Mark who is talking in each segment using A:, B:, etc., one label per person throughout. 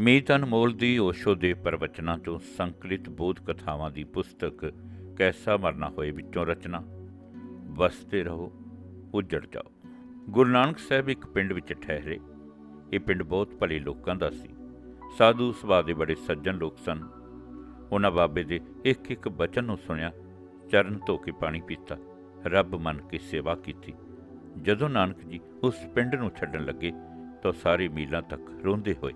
A: ਮੀਤ ਅਨਮੋਲ ਦੀ ਓਸ਼ੋ ਦੇ ਪ੍ਰਵਚਨਾਂ ਤੋਂ ਸੰਕਲਿਤ ਬੋਧ ਕਥਾਵਾਂ ਦੀ ਪੁਸਤਕ ਕੈਸਾ ਮਰਨਾ ਹੋਏ ਵਿੱਚੋਂ ਰਚਨਾ। ਵਸਤੇ ਰਹੋ, ਉੱਜੜ ਜਾਓ। ਗੁਰੂ ਨਾਨਕ ਸਾਹਿਬ ਇੱਕ ਪਿੰਡ ਵਿੱਚ ਠਹਿਰੇ। ਇਹ ਪਿੰਡ ਬਹੁਤ ਭਲੇ ਲੋਕਾਂ ਦਾ ਸੀ। ਸਾਧੂ ਸੁਭਾਅ ਦੇ ਬੜੇ ਸੱਜਣ ਲੋਕ ਸਨ। ਉਹਨਾਂ ਬਾਬੇ ਦੇ ਇੱਕ ਇੱਕ ਬਚਨ ਨੂੰ ਸੁਣਿਆ, ਚਰਨ ਧੋ ਕੇ ਪਾਣੀ ਪੀਤਾ। ਰੱਬ ਮੰਨ ਕੇ ਸੇਵਾ ਕੀਤੀ। ਜਦੋਂ ਨਾਨਕ ਜੀ ਉਸ ਪਿੰਡ ਨੂੰ ਛੱਡਣ ਲੱਗੇ, ਤਾਂ ਸਾਰੇ ਮੀਲਾਂ ਤੱਕ ਰੋਂਦੇ ਹੋਏ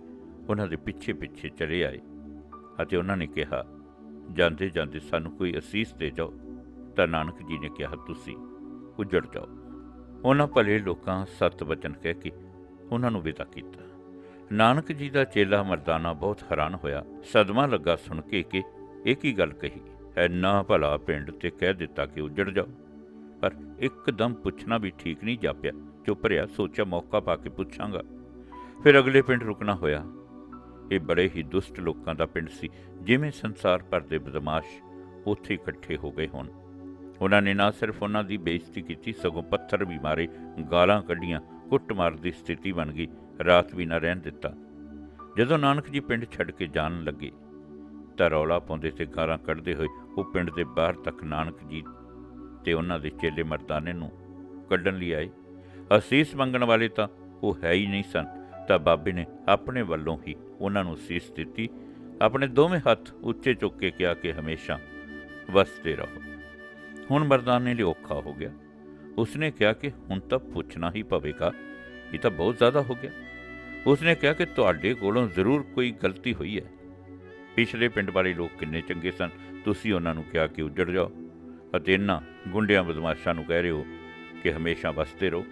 A: ਉਹਨਾਂ ਦੇ ਪਿੱਛੇ ਪਿੱਛੇ ਚਲੇ ਆਏ ਅਤੇ ਉਹਨਾਂ ਨੇ ਕਿਹਾ ਜਾਂਦੇ ਜਾਂਦੇ ਸਾਨੂੰ ਕੋਈ ਅਸੀਸ ਦੇ ਜਾਓ। ਤਾਂ ਨਾਨਕ ਜੀ ਨੇ ਕਿਹਾ, ਤੁਸੀਂ ਉੱਜੜ ਜਾਓ। ਉਹਨਾਂ ਭਲੇ ਲੋਕਾਂ ਸਤ ਵਚਨ ਕਹਿ ਕੇ ਉਹਨਾਂ ਨੂੰ ਵਿਦਾ ਕੀਤਾ। ਨਾਨਕ ਜੀ ਦਾ ਚੇਲਾ ਮਰਦਾਨਾ ਬਹੁਤ ਹੈਰਾਨ ਹੋਇਆ। ਸਦਮਾ ਲੱਗਾ ਸੁਣ ਕੇ ਕਿ ਇਹ ਕੀ ਗੱਲ ਕਹੀ? ਐਨਾ ਭਲਾ ਪਿੰਡ ਤੇ ਕਹਿ ਦਿੱਤਾ ਕਿ ਉੱਜੜ ਜਾਓ। ਪਰ ਇੱਕਦਮ ਪੁੱਛਣਾ ਵੀ ਠੀਕ ਨਹੀਂ ਜਾਪਿਆ। ਚੁੱਪ ਰਿਹਾ, ਸੋਚਿਆ, ਮੌਕਾ ਪਾ ਕੇ ਪੁੱਛਾਂਗਾ। ਫਿਰ ਅਗਲੇ ਪਿੰਡ ਰੁਕਣਾ ਹੋਇਆ। ਇਹ ਬੜੇ ਹੀ ਦੁਸ਼ਟ ਲੋਕਾਂ ਦਾ ਪਿੰਡ ਸੀ, ਜਿਵੇਂ ਸੰਸਾਰ ਭਰ ਦੇ ਬਦਮਾਸ਼ ਉੱਥੇ ਇਕੱਠੇ ਹੋ ਗਏ ਹੋਣ। ਉਹਨਾਂ ਨੇ ਨਾ ਸਿਰਫ ਉਹਨਾਂ ਦੀ ਬੇਇੱਜ਼ਤੀ ਕੀਤੀ, ਸਗੋਂ ਪੱਥਰ ਵੀ ਮਾਰੇ, ਗਾਲਾਂ ਕੱਢੀਆਂ ਕੁੱਟਮਾਰ ਦੀ ਸਥਿਤੀ ਬਣ ਗਈ, ਰਾਤ ਵੀ ਨਾ ਰਹਿਣ ਦਿੱਤਾ। ਜਦੋਂ ਨਾਨਕ ਜੀ ਪਿੰਡ ਛੱਡ ਕੇ ਜਾਣ ਲੱਗੇ, ਤਾਂ ਰੌਲਾ ਪਾਉਂਦੇ ਤੇ ਗਾਲਾਂ ਕੱਢਦੇ ਹੋਏ ਉਹ ਪਿੰਡ ਦੇ ਬਾਹਰ ਤੱਕ ਨਾਨਕ ਜੀ ਤੇ ਉਹਨਾਂ ਦੇ ਚੇਲੇ ਮਰਦਾਨੇ ਨੂੰ ਕੱਢਣ ਲਈ ਆਏ। ਅਸੀਸ ਮੰਗਣ ਵਾਲੇ ਤਾਂ ਉਹ ਹੈ ਹੀ ਨਹੀਂ ਸਨ। ਤਾਂ ਬਾਬੇ ਨੇ ਆਪਣੇ ਵੱਲੋਂ ਹੀ ਉਹਨਾਂ ਨੂੰ ਅਸੀਸ ਦਿੱਤੀ। ਆਪਣੇ ਦੋਵੇਂ ਹੱਥ ਉੱਚੇ ਚੁੱਕ ਕੇ ਕਿਹਾ ਕਿ ਹਮੇਸ਼ਾ ਵਸਦੇ ਰਹੋ। ਹੁਣ ਮਰਦਾਨੇ ਲਈ ਔਖਾ ਹੋ ਗਿਆ। ਉਸਨੇ ਕਿਹਾ ਕਿ ਹੁਣ ਤਾਂ ਪੁੱਛਣਾ ਹੀ ਪਵੇਗਾ। ਇਹ ਤਾਂ ਬਹੁਤ ਜ਼ਿਆਦਾ ਹੋ ਗਿਆ। ਉਸਨੇ ਕਿਹਾ ਕਿ ਤੁਹਾਡੇ ਕੋਲੋਂ ਜ਼ਰੂਰ ਕੋਈ ਗਲਤੀ ਹੋਈ ਹੈ। ਪਿਛਲੇ ਪਿੰਡ ਵਾਲੇ ਲੋਕ ਕਿੰਨੇ ਚੰਗੇ ਸਨ। ਤੁਸੀਂ ਉਹਨਾਂ ਨੂੰ ਕਿਹਾ ਕਿ ਉੱਜੜ ਜਾਓ ਅਤੇ ਇਹਨਾਂ ਗੁੰਡਿਆਂ ਬਦਮਾਸ਼ਾਂ ਨੂੰ ਕਹਿ ਰਹੇ ਹੋ ਕਿ ਹਮੇਸ਼ਾ ਵਸਦੇ ਰਹੋ।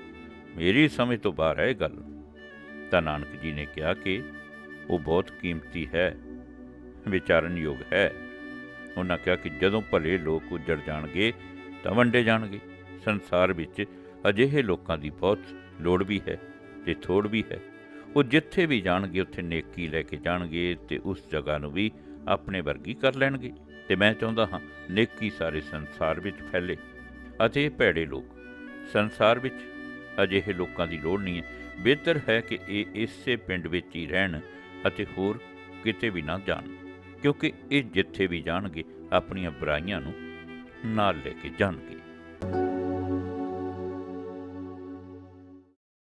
A: ਮੇਰੀ ਸਮਝ ਤੋਂ ਬਾਹਰ ਹੈ ਇਹ ਗੱਲ। ਤਾਂ ਨਾਨਕ ਜੀ ਨੇ ਕਿਹਾ ਕਿ ਉਹ ਬਹੁਤ ਕੀਮਤੀ ਹੈ, ਵਿਚਾਰਨਯੋਗ ਹੈ। ਉਹਨਾਂ ਕਿਹਾ ਕਿ ਜਦੋਂ ਭਲੇ ਲੋਕ ਉੱਜੜ ਜਾਣਗੇ ਤਾਂ ਵੰਡੇ ਜਾਣਗੇ। ਸੰਸਾਰ ਵਿੱਚ ਅਜਿਹੇ ਲੋਕਾਂ ਦੀ ਬਹੁਤ ਲੋੜ ਵੀ ਹੈ ਤੇ ਥੋੜ ਵੀ ਹੈ। ਉਹ ਜਿੱਥੇ ਵੀ ਜਾਣਗੇ, ਉੱਥੇ ਨੇਕੀ ਲੈ ਕੇ ਜਾਣਗੇ ਤੇ ਉਸ ਜਗ੍ਹਾ ਨੂੰ ਵੀ ਆਪਣੇ ਵਰਗੀ ਕਰ ਲੈਣਗੇ। ਤੇ ਮੈਂ ਚਾਹੁੰਦਾ ਹਾਂ, ਨੇਕੀ ਸਾਰੇ ਸੰਸਾਰ ਵਿੱਚ ਫੈਲੇ। ਅਤੇ ਇਹ ਭੈੜੇ ਲੋਕ, ਸੰਸਾਰ ਵਿੱਚ ਅਜਿਹੇ ਲੋਕਾਂ ਦੀ ਲੋੜ ਨਹੀਂ ਹੈ। ਬਿਹਤਰ ਹੈ ਕਿ ਇਹ ਇਸੇ ਪਿੰਡ ਵਿੱਚ ਹੀ ਰਹਿਣ ਅਤੇ ਹੋਰ ਕਿਤੇ ਵੀ ਨਾ ਜਾਣ, ਕਿਉਂਕਿ ਇਹ ਜਿੱਥੇ ਵੀ ਜਾਣਗੇ, ਆਪਣੀਆਂ ਬੁਰਾਈਆਂ ਨੂੰ ਨਾਲ ਲੈ ਕੇ ਜਾਣਗੇ।